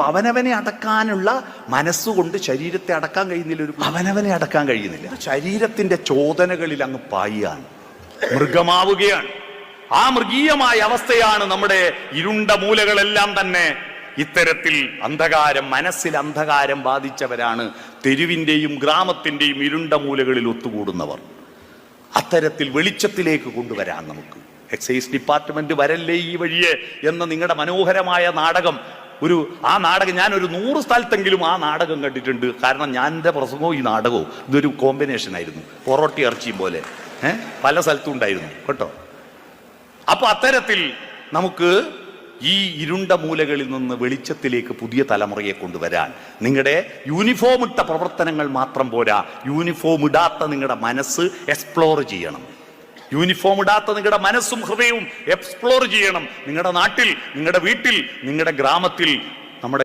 അവനവനെ അടക്കാനുള്ള മനസ്സുകൊണ്ട് ശരീരത്തെ അടക്കാൻ കഴിയുന്നില്ല ഒരു അവനവനെ അടക്കാൻ കഴിയുന്നില്ല. ശരീരത്തിന്റെ ചോദനകളിൽ അങ്ങ് പായിയാണ് മൃഗമാവുകയാണ്. ആ മൃഗീയമായ അവസ്ഥയാണ് നമ്മുടെ ഇരുണ്ട മൂലകളെല്ലാം തന്നെ ഇത്തരത്തിൽ അന്ധകാരം മനസ്സിൽ അന്ധകാരം ബാധിച്ചവരാണ്. തെരുവിന്റെയും ഗ്രാമത്തിന്റെയും ഇരുണ്ട മൂലകളിൽ ഒത്തുകൂടുന്നവർ. അത്തരത്തിൽ വെളിച്ചത്തിലേക്ക് കൊണ്ടുവരാൻ നമുക്ക്. എക്സൈസ് ഡിപ്പാർട്ട്മെന്റ് വരല്ലേ ഈ വഴിയെ എന്ന നിങ്ങളുടെ മനോഹരമായ നാടകം ഒരു ആ നാടകം ഞാൻ ഒരു നൂറ് സ്ഥലത്തെങ്കിലും ആ നാടകം കണ്ടിട്ടുണ്ട്. കാരണം ഞാൻ എന്റെ പ്രസംഗവും ഈ നാടകവും ഇതൊരു കോമ്പിനേഷൻ ആയിരുന്നു. പൊറോട്ടി ഇറച്ചിയും പോലെ. ഏഹ് പല സ്ഥലത്തും ഉണ്ടായിരുന്നു. കേട്ടോ? അപ്പൊ അത്തരത്തിൽ നമുക്ക് ഈ ഇരുണ്ട മൂലകളിൽ നിന്ന് വെളിച്ചത്തിലേക്ക് പുതിയ തലമുറയെ കൊണ്ടുവരാൻ. നിങ്ങളുടെ യൂണിഫോം ഇട്ട പ്രവർത്തനങ്ങൾ മാത്രം പോരാ. യൂണിഫോം ഇടാത്ത നിങ്ങളുടെ മനസ്സ് എക്സ്പ്ലോർ ചെയ്യണം. യൂണിഫോം ഇടാത്ത നിങ്ങളുടെ മനസ്സും ഹൃദയവും എക്സ്പ്ലോർ ചെയ്യണം. നിങ്ങളുടെ നാട്ടിൽ നിങ്ങളുടെ വീട്ടിൽ നിങ്ങളുടെ ഗ്രാമത്തിൽ നമ്മുടെ